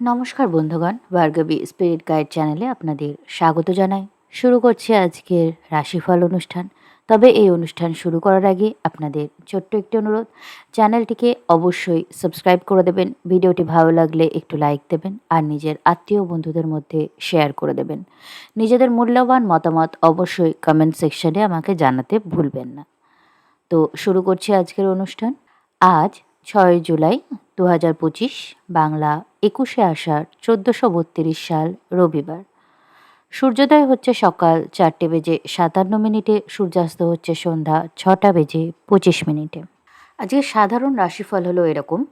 নমস্কার বন্ধুগণ, Bhargavi spirit guide চ্যানেলে আপনাদের স্বাগত জানাই। শুরু করছি আজকের রাশিফল অনুষ্ঠান। তবে এই অনুষ্ঠান শুরু করার আগে আপনাদের ছোট্ট একটি অনুরোধ, চ্যানেলটিকে অবশ্যই সাবস্ক্রাইব করে দেবেন, ভিডিওটি ভালো লাগলে একটু লাইক দেবেন আর নিজের আত্মীয় বন্ধুদের মধ্যে শেয়ার করে দেবেন। নিজেদের মূল্যবান মতামত অবশ্যই কমেন্ট সেকশনে আমাকে জানাতে ভুলবেন না। তো শুরু করছি আজকের অনুষ্ঠান। আজ ছয় জুলাই দু হাজার পঁচিশ, বাংলা একুশে আষাঢ়, চোদ্দোশো বত্রিশ সাল, রবিবার। সূর্যোদয় হচ্ছে সকাল চারটে বেজে সাতান্ন মিনিটে, সূর্যাস্ত হচ্ছে সন্ধ্যা ছটা বেজে পঁচিশ মিনিটে। আজকে সাধারণ রাশিফল হলো এরকম।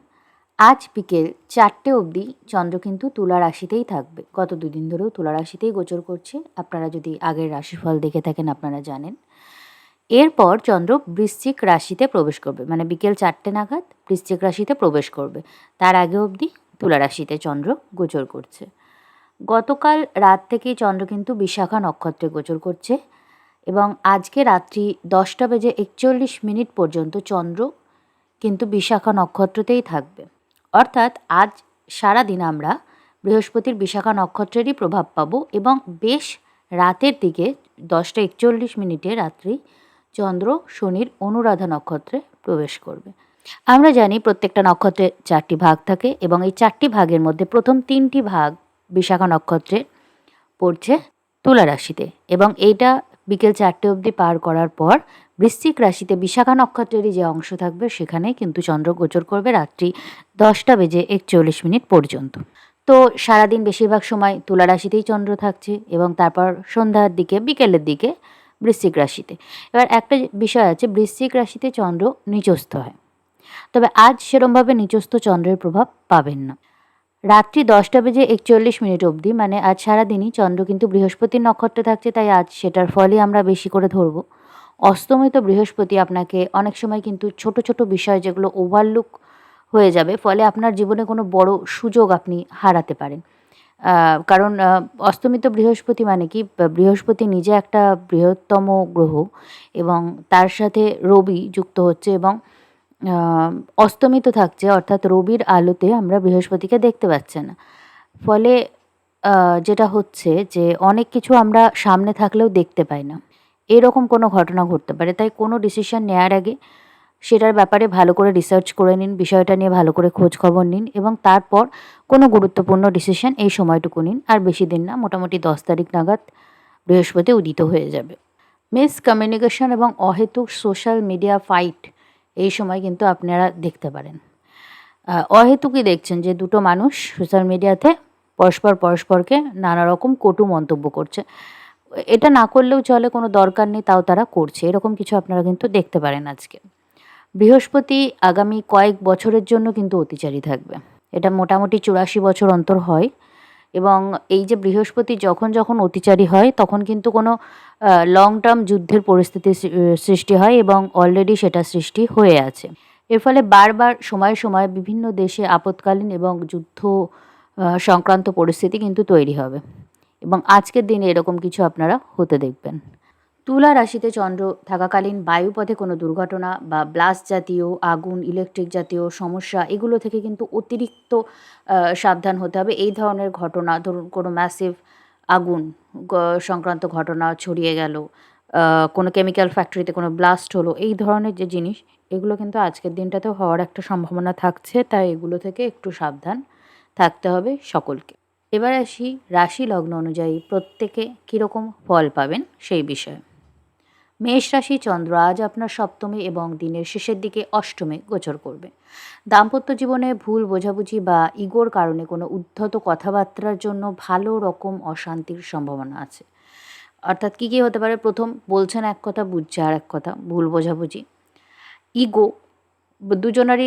আজ বিকেল চারটে অবধি চন্দ্র কিন্তু তুলা রাশিতেই থাকবে। গত দুদিন ধরেও তুলা রাশিতেই গোচর করছে। আপনারা যদি আগের রাশিফল দেখে থাকেন, আপনারা জানেন। এরপর চন্দ্র বৃশ্চিক রাশিতে প্রবেশ করবে। মানে বিকেল চারটে নাগাদ বৃশ্চিক রাশিতে প্রবেশ করবে। তার আগে অবধি তুলা রাশিতে চন্দ্র গোচর করছে। গতকাল রাত থেকেই চন্দ্র কিন্তু বিশাখা নক্ষত্রে গোচর করছে এবং আজকে রাত্রি দশটা বেজে একচল্লিশ মিনিট পর্যন্ত চন্দ্র কিন্তু বিশাখা নক্ষত্রতেই থাকবে। অর্থাৎ আজ সারা দিন আমরা বৃহস্পতির বিশাখা নক্ষত্রেরই প্রভাব পাবো এবং বেশ রাতের দিকে দশটা একচল্লিশ মিনিটে রাত্রি চন্দ্র, শনির অনুরাধা নক্ষত্রে প্রবেশ করবে। আমরা জানি প্রত্যেকটা নক্ষত্রে চারটি ভাগ থাকে এবং এই চারটি ভাগের মধ্যে প্রথম তিনটি ভাগ বিশাখা নক্ষত্রে পড়ছে তুলা রাশিতে এবং এইটা বিকেল চারটে অবধি পার করার পর বৃশ্চিক রাশিতে বিশাখা নক্ষত্রেরই যে অংশ থাকবে সেখানে কিন্তু চন্দ্র গোচর করবে রাত্রি দশটা বেজে একচল্লিশ মিনিট পর্যন্ত। তো সারাদিন বেশিরভাগ সময় তুলা রাশিতেই চন্দ্র থাকছে এবং তারপর সন্ধ্যার দিকে, বিকেলের দিকে বৃশ্চিক রাশিতে। এবার একটা বিষয় আছে, বৃশ্চিক রাশিতে চন্দ্র নিচস্থ হয়। তবে আজ সেরমভাবে নিচস্থ চন্দ্রের প্রভাব পাবেন না। রাত্রি দশটা বেজে একচল্লিশ মিনিট অবধি মানে আজ সারাদিনই চন্দ্র কিন্তু বৃহস্পতির নক্ষত্রে থাকছে, তাই আজ সেটার ফলই আমরা বেশি করে ধরব। অস্তমিত বৃহস্পতি, আপনাকে অনেক সময় কিন্তু ছোট ছোট বিষয় যেগুলো ওভারলুক হয়ে যাবে, ফলে আপনার জীবনে কোনো বড় সুযোগ আপনি হারাতে পারেন। কারণ অস্তমিত বৃহস্পতি মানে কি? বৃহস্পতি নিজে একটা বৃহত্তম গ্রহ এবং তার সাথে রবি যুক্ত হচ্ছে এবং অস্তমিত থাকছে, অর্থাৎ রবির আলোতে আমরা বৃহস্পতিকে দেখতে পাচ্ছি না। ফলে যেটা হচ্ছে যে অনেক কিছু আমরা সামনে থাকলেও দেখতে পাই না। এরকম কোনো ঘটনা ঘটতে পারে, তাই কোনো ডিসিশন নেওয়ার আগে সেটার ব্যাপারে ভালো করে রিসার্চ করে নিন, বিষয়টা নিয়ে ভালো করে খোঁজ খবর নিন এবং তারপর কোনো গুরুত্বপূর্ণ ডিসিশন এই সময়টুকু নিন। আর বেশি দিন না, মোটামুটি দশ তারিখ নাগাদ বৃহস্পতি উদিত হয়ে যাবে। মিস কমিউনিকেশন এবং অহেতুক সোশ্যাল মিডিয়া ফাইট এই সময় কিন্তু আপনারা দেখতে পারেন। অহেতুকই দেখছেন যে দুটো মানুষ সোশ্যাল মিডিয়াতে পরস্পর পরস্পরকে নানা রকম কটু মন্তব্য করছে। এটা না করলেও চলে, কোনো দরকার নেই, তাও তারা করছে। এরকম কিছু আপনারা কিন্তু দেখতে পারেন আজকে। বৃহস্পতি আগামী কয়েক বছরের জন্য কিন্তু অতিচারী থাকবে। এটা মোটামুটি চুরাশি বছর অন্তর হয় এবং এই যে বৃহস্পতি যখন যখন অতিচারী হয়, তখন কিন্তু কোনো লং টার্ম যুদ্ধের পরিস্থিতি সৃষ্টি হয় এবং অলরেডি সেটা সৃষ্টি হয়ে আছে। এর ফলে বারবার সময় সময় বিভিন্ন দেশে আপৎকালীন এবং যুদ্ধ সংক্রান্ত পরিস্থিতি কিন্তু তৈরি হবে। এবং আজকের দিনে এরকম কিছু আপনারা হতে দেখবেন। তুলা রাশিতে চন্দ্র থাকাকালীন বায়ুপথে কোনো দুর্ঘটনা বা ব্লাস্ট জাতীয়, আগুন, ইলেকট্রিক জাতীয় সমস্যা, এগুলো থেকে কিন্তু অতিরিক্ত সাবধান হতে হবে। এই ধরনের ঘটনা, ধরুন কোনো ম্যাসিভ আগুন সংক্রান্ত ঘটনা ছড়িয়ে গেল কোনো কেমিক্যাল ফ্যাক্টরিতে কোনো ব্লাস্ট হলো, এই ধরনের যে জিনিস, এগুলো কিন্তু আজকের দিনটাতেও হওয়ার একটা সম্ভাবনা থাকছে। তাই এগুলো থেকে একটু সাবধান থাকতে হবে সকলকে। এবার আসি রাশি লগ্ন অনুযায়ী প্রত্যেকে কীরকম ফল পাবেন সেই বিষয়ে। মেষ রাশি চন্দ্র আজ আপনার সপ্তমী এবং দিনের শেষের দিকে অষ্টমে গোচর করবে। দাম্পত্য জীবনে ভুল বোঝাবুঝি বা ইগোর কারণে কোনো উদ্ধত কথাবার্তার জন্য ভালো রকম অশান্তির সম্ভাবনা আছে। অর্থাৎ কী কী হতে পারে? প্রথম, বলছেন এক কথা, বুঝছে আর এক কথা, ভুল বোঝাবুঝি। ইগো, দুজনারই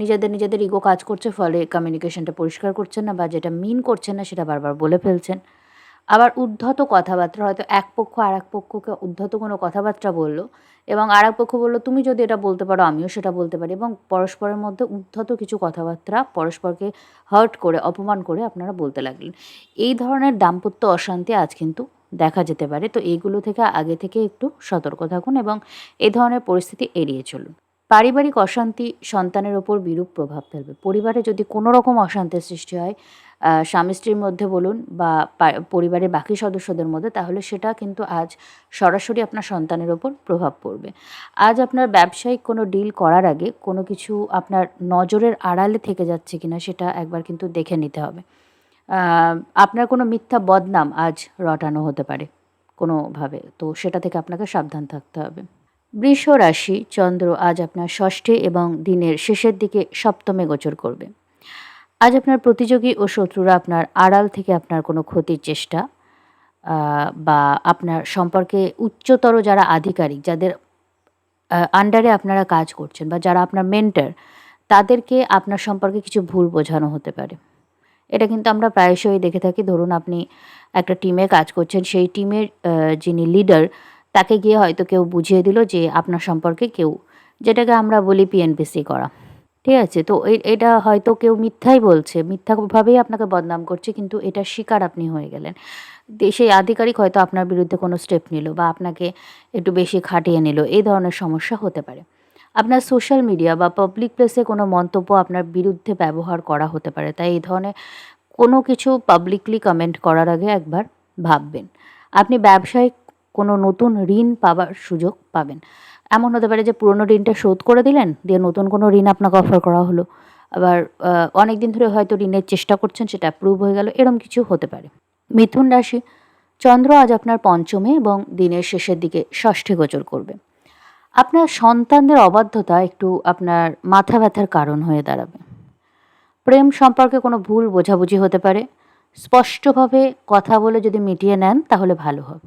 নিজেদের নিজেদের ইগো কাজ করছে, ফলে কমিউনিকেশনটা পরিষ্কার করছেন না বা যেটা মিন করছেন না সেটা বারবার বলে ফেলছেন। আবার উদ্ধত কথাবার্তা, হয়তো এক পক্ষ আর এক পক্ষকে উদ্ধত কোনো কথাবার্তা বলল এবং আর এক পক্ষ বলল, তুমি যদি এটা বলতে পারো, আমিও সেটা বলতে পারি। এবং পরস্পরের মধ্যে উদ্ধত কিছু কথাবার্তা পরস্পরকে হার্ট করে, অপমান করে আপনারা বলতে লাগলেন। এই ধরনের দাম্পত্য অশান্তি আজ কিন্তু দেখা যেতে পারে। তো এইগুলো থেকে আগে থেকে একটু সতর্ক থাকুন এবং এ ধরনের পরিস্থিতি এড়িয়ে চলুন। পারিবারিক অশান্তি সন্তানের ওপর বিরূপ প্রভাব ফেলবে। পরিবারে যদি কোনো রকম অশান্তির সৃষ্টি হয় স্বামী স্ত্রীর মধ্যে বলুন বা পরিবারের বাকি সদস্যদের মধ্যে, তাহলে সেটা কিন্তু আজ সরাসরি আপনার সন্তানের ওপর প্রভাব পড়বে। আজ আপনার ব্যবসায়িক কোনো ডিল করার আগে কোনো কিছু আপনার নজরের আড়ালে থেকে যাচ্ছে কিনা সেটা একবার কিন্তু দেখে নিতে হবে। আপনার কোনো মিথ্যা বদনাম আজ রটানো হতে পারে কোনোভাবে, তো সেটা থেকে আপনাকে সাবধান থাকতে হবে। বৃষ রাশি চন্দ্র আজ আপনার ষষ্ঠে এবং দিনের শেষের দিকে সপ্তমে গোচর করবে। আজ আপনার প্রতিযোগী ও শত্রুরা আপনার আড়াল থেকে আপনার কোনো ক্ষতির চেষ্টা বা আপনার সম্পর্কে উচ্চতর যারা আধিকারিক, যাদের আন্ডারে আপনারা কাজ করছেন বা যারা আপনার মেন্টার তাদেরকে আপনার সম্পর্কে কিছু ভুল বোঝানো হতে পারে। এটা কিন্তু আমরা প্রায়শই দেখে থাকি। ধরুন আপনি একটা টিমে কাজ করছেন, সেই টিমের যিনি লিডার তাকে গিয়ে হয়তো কেউ বুঝিয়ে দিল যে আপনার সম্পর্কে কেউ, যেটাকে আমরা বলি পিএনপিসি করা। ঠিক আছে, তো এটা হয়তো কেউ মিথ্যাই বলছে, মিথ্যাভাবেই আপনাকে বদনাম করছে, কিন্তু এটা শিকার আপনি হয়ে গেলেন। সেই আধিকারিক হয়তো আপনার বিরুদ্ধে কোনো স্টেপ নিল বা আপনাকে একটু বেশি খাটিয়ে নিল, এই ধরনের সমস্যা হতে পারে। আপনার সোশ্যাল মিডিয়া বা পাবলিক প্লেসে কোনো মন্তব্য আপনার বিরুদ্ধে ব্যবহার করা হতে পারে, তাই এই ধরনের কোনো কিছু পাবলিকলি কমেন্ট করার আগে একবার ভাববেন। আপনি ব্যবসায়িক কোনো নতুন ঋণ পাবার সুযোগ পাবেন। এমন হতে পারে যে পুরনো ঋণটা শোধ করে দিলেন, দিয়ে নতুন কোনো ঋণ আপনাকে অফার করা হলো। আবার অনেক দিন ধরে হয়তো ঋণের চেষ্টা করছেন, সেটা অ্যাপ্রুভ হয়ে গেল, এরম কিছু হতে পারে। মিথুন রাশি, চন্দ্র আজ আপনার পঞ্চমে এবং দিনের শেষের দিকে ষষ্ঠে গোচর করবে। আপনার সন্তানদের অবাধ্যতা একটু আপনার মাথা ব্যথার কারণ হয়ে দাঁড়াবে। প্রেম সম্পর্কে কোনো ভুল বোঝাবুঝি হতে পারে। স্পষ্টভাবে কথা বলে যদি মিটিয়ে নেন, তাহলে ভালো হবে।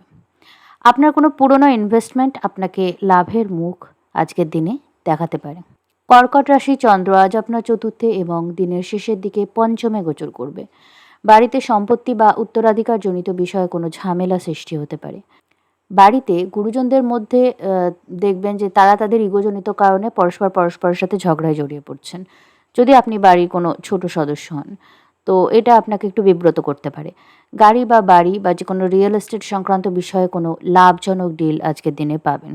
আপনার কোনো পুরনো ইনভেস্টমেন্ট আপনাকে লাভের মুখ আজকের দিনে দেখাতে পারে। কর্কট রাশি চন্দ্র আজ আপনার চতুর্থে এবং দিনের শেষের দিকে পঞ্চমে গোচর করবে। বাড়িতে সম্পত্তি বা উত্তরাধিকার জনিত বিষয়ে কোনো ঝামেলা সৃষ্টি হতে পারে। বাড়িতে গুরুজনদের মধ্যে দেখবেন যে তারা তাদের ইগোজনিত কারণে পরস্পর পরস্পরের সাথে ঝগড়ায় জড়িয়ে পড়ছেন। যদি আপনি বাড়ির কোনো ছোট সদস্য হন তো এটা আপনাকে একটু বিব্রত করতে পারে। গাড়ি বা বাড়ি বা যে কোনো রিয়েল এস্টেট সংক্রান্ত বিষয়ে কোনো লাভজনক ডিল আজকের দিনে পাবেন।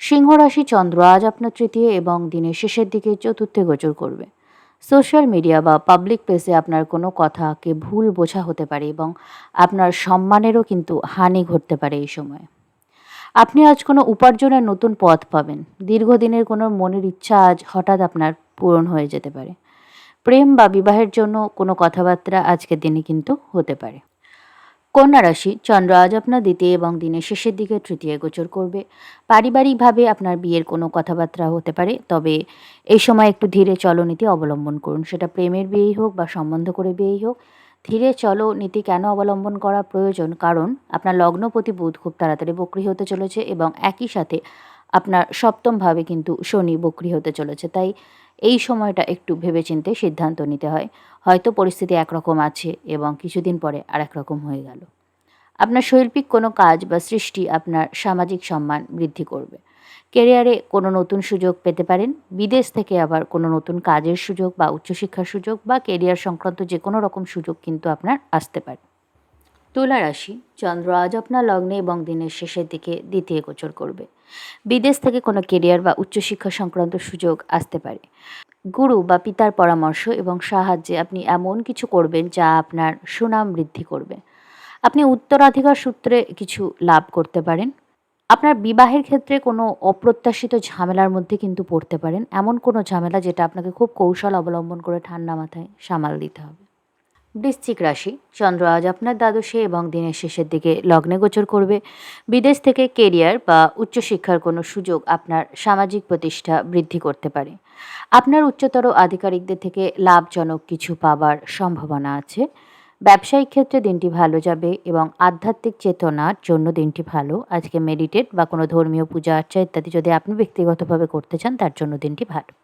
সিংহ রাশি চন্দ্র আজ আপনার তৃতীয় এবং দিনের শেষের দিকে চতুর্থে গোচর করবে। সোশ্যাল মিডিয়া বা পাবলিক প্লেসে আপনার কোনো কথাকে ভুল বোঝা হতে পারে এবং আপনার সম্মানেরও কিন্তু হানি ঘটতে পারে এই সময়। আপনি আজ কোনো উপার্জনের নতুন পথ পাবেন। দীর্ঘদিনের কোনো মনের ইচ্ছা আজ হঠাৎ আপনার পূরণ হয়ে যেতে পারে। প্রেম বা বিবাহের জন্য কোনো কথাবার্তা আজকের দিনে কিন্তু হতে পারে। কন্যা রাশি চন্দ্র আজ আপনার দ্বিতীয় এবং দিনের শেষের দিকে তৃতীয় গোচর করবে। পারিবারিকভাবে আপনার বিয়ের কোনো কথাবার্তা হতে পারে, তবে এই সময় একটু ধীরে চলনীতি অবলম্বন করুন। সেটা প্রেমের বিয়েই হোক বা সম্বন্ধ করে বিয়েই হোক, ধীরে চলো নীতি কেন অবলম্বন করা প্রয়োজন? কারণ আপনার লগ্নপতি বুধ খুব তাড়াতাড়ি বক্রি হতে চলেছে এবং একই সাথে আপনার সপ্তমভাবে কিন্তু শনি বক্রি হতে চলেছে। তাই এই সময়টা একটু ভেবেচিন্তে সিদ্ধান্ত নিতে হয়। হয়তো পরিস্থিতি একরকম আছে এবং কিছুদিন পরে আরেক রকম হয়ে গেল। আপনার শৈল্পিক কোনো কাজ বা সৃষ্টি আপনার সামাজিক সম্মান বৃদ্ধি করবে। কেরিয়ারে কোনো নতুন সুযোগ পেতে পারেন, বিদেশ থেকে আবার কোনো নতুন কাজের সুযোগ বা উচ্চশিক্ষার সুযোগ বা কেরিয়ার সংক্রান্ত যে কোনো রকম সুযোগ কিন্তু আপনার আসতে পারে। তুলা রাশি, চন্দ্র আজ আপনার লগ্নে এবং দিনের শেষের দিকে দ্বিতীয় গোচর করবে। বিদেশ থেকে কোনো কেরিয়ার বা উচ্চশিক্ষা সংক্রান্ত সুযোগ আসতে পারে। গুরু বা পিতার পরামর্শ এবং সাহায্যে আপনি এমন কিছু করবেন যা আপনার সুনাম বৃদ্ধি করবে। আপনি উত্তরাধিকার সূত্রে কিছু লাভ করতে পারেন। আপনার বিবাহের ক্ষেত্রে কোনো অপ্রত্যাশিত ঝামেলার মধ্যে কিন্তু পড়তে পারেন। এমন কোনো ঝামেলা যেটা আপনাকে খুব কৌশল অবলম্বন করে ঠান্ডা মাথায় সামাল দিতে হবে। বৃশ্চিক রাশি। চন্দ্র আজ আপনার দ্বাদশে এবং দিনের শেষের দিকে লগ্নে গোচর করবে। বিদেশ থেকে কেরিয়ার বা উচ্চশিক্ষার কোনো সুযোগ আপনার সামাজিক প্রতিষ্ঠা বৃদ্ধি করতে পারে। আপনার উচ্চতর আধিকারিকদের থেকে লাভজনক কিছু পাবার সম্ভাবনা আছে। ব্যবসায়িক ক্ষেত্রে দিনটি ভালো যাবে এবং আধ্যাত্মিক চেতনার জন্য দিনটি ভালো। আজকে মেডিটেট বা কোনো ধর্মীয় পূজা, আর্চা ইত্যাদি যদি আপনি ব্যক্তিগতভাবে করতে চান, তার জন্য দিনটি ভালো।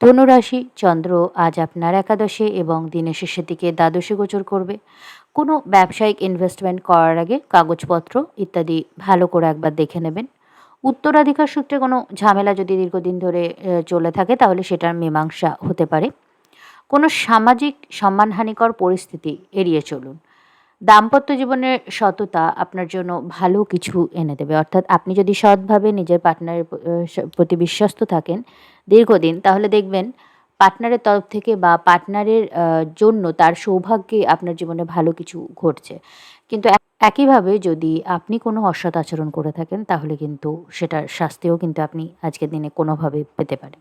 ধনুরাশি চন্দ্র আজ আপনার একাদশে এবং দিনের শেষের দিকে দ্বাদশে গোচর করবে। কোনো ব্যবসায়িক ইনভেস্টমেন্ট করার আগে কাগজপত্র ইত্যাদি ভালো করে একবার দেখে নেবেন। উত্তরাধিকার সূত্রে কোনো ঝামেলা যদি দীর্ঘদিন ধরে চলে থাকে তাহলে সেটার মীমাংসা হতে পারে। কোনো সামাজিক সম্মানহানিকর পরিস্থিতি এড়িয়ে চলুন। দাম্পত্য জীবনের সততা আপনার জন্য ভালো কিছু এনে দেবে। অর্থাৎ আপনি যদি সৎভাবে নিজের পার্টনারের প্রতি বিশ্বস্ত থাকেন দীর্ঘদিন, তাহলে দেখবেন পার্টনারের তরফ থেকে বা পার্টনারের জন্য তার সৌভাগ্যে আপনার জীবনে ভালো কিছু ঘটছে। কিন্তু একইভাবে যদি আপনি কোনো অসৎ আচরণ করে থাকেন, তাহলে কিন্তু সেটার শাস্তিও কিন্তু আপনি আজকের দিনে কোনোভাবে পেতে পারেন।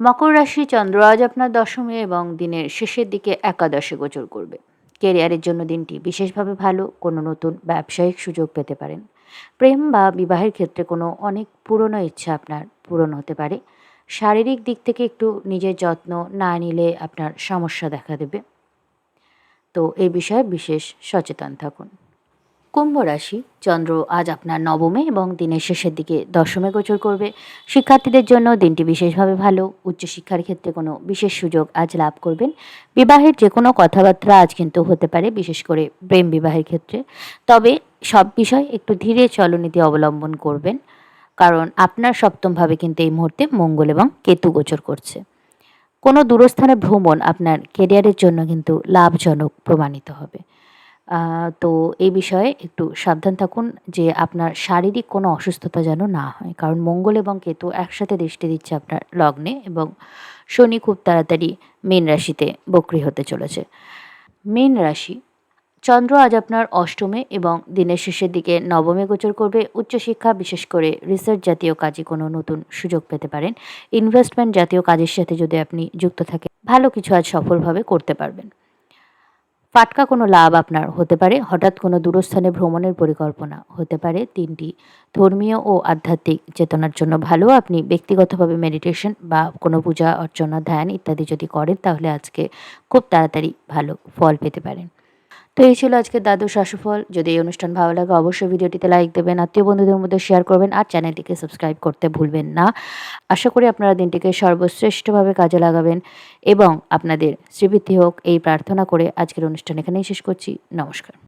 মকর রাশি চন্দ্র আজ আপনার দশমে এবং দিনের শেষের দিকে একাদশে গোচর করবে। কেরিয়ারের জন্য দিনটি বিশেষভাবে ভালো, কোনো নতুন ব্যবসায়িক সুযোগ পেতে পারেন। প্রেম বা বিবাহের ক্ষেত্রে কোনো অনেক পুরনো ইচ্ছা আপনার পূরণ হতে পারে। শারীরিক দিক থেকে একটু নিজের যত্ন না নিলে আপনার সমস্যা দেখা দেবে। তো এই বিষয়ে বিশেষ সচেতন থাকুন। কুম্ভ রাশি, চন্দ্র আজ আপনার নবমে এবং দিনের শেষের দিকে দশমে গোচর করবে। শিক্ষার্থীদের জন্য দিনটি বিশেষভাবে ভালো। উচ্চশিক্ষার ক্ষেত্রে কোনো বিশেষ সুযোগ আজ লাভ করবেন। বিবাহের যে কোনো কথাবার্তা আজ কিন্তু হতে পারে, বিশেষ করে প্রেম বিবাহের ক্ষেত্রে। তবে সব বিষয় একটু ধীরে চলনীতি অবলম্বন করবেন, কারণ আপনার সপ্তমভাবে কিন্তু এই মুহূর্তে মঙ্গল এবং কেতু গোচর করছে। কোনো দূরস্থানে ভ্রমণ আপনার কেরিয়ারের জন্য কিন্তু লাভজনক প্রমাণিত হবে। তো এই বিষয়ে একটু সাবধান থাকুন যে আপনার শারীরিক কোনো অসুস্থতা যেন না হয়। কারণ মঙ্গল এবং কেতু একসাথে দৃষ্টি দিচ্ছে আপনার লগ্নে এবং শনি খুব তাড়াতাড়ি মীন রাশিতে বক্রি হতে চলেছে। মীন রাশি, চন্দ্র আজ আপনার অষ্টমে এবং দিনের শেষের দিকে নবমে গোচর করবে। উচ্চশিক্ষা, বিশেষ করে রিসার্চ জাতীয় কাজে কোনো নতুন সুযোগ পেতে পারেন। ইনভেস্টমেন্ট জাতীয় কাজের সাথে যদি আপনি যুক্ত থাকেন, ভালো কিছু আজ সফলভাবে করতে পারবেন। ফাটকা কোনো লাভ আপনার হতে পারে। হঠাৎ কোনো দূরস্থানে ভ্রমণের পরিকল্পনা হতে পারে। তিনটি, ধর্মীয় ও আধ্যাত্মিক চেতনার জন্য ভালো। আপনি ব্যক্তিগতভাবে মেডিটেশন বা কোনো পূজা, অর্চনা, ধ্যান ইত্যাদি যদি করেন, তাহলে আজকে খুব তাড়াতাড়ি ভালো ফল পেতে পারেন। তো এই ছিল আজকে দাদু শাশুফল যদি এই অনুষ্ঠান ভালো লাগে, অবশ্যই ভিডিওটিতে লাইক দেবেন, আত্মীয় বন্ধুদের মধ্যে শেয়ার করবেন, আর চ্যানেলটিকে সাবস্ক্রাইব করতে ভুলবেন না। আশা করি আপনারা দিনটিকে সর্বশ্রেষ্ঠভাবে কাজে লাগাবেন এবং আপনাদের শ্রীবৃদ্ধি হোক, এই প্রার্থনা করে আজকের অনুষ্ঠান এখানেই শেষ করছি। নমস্কার।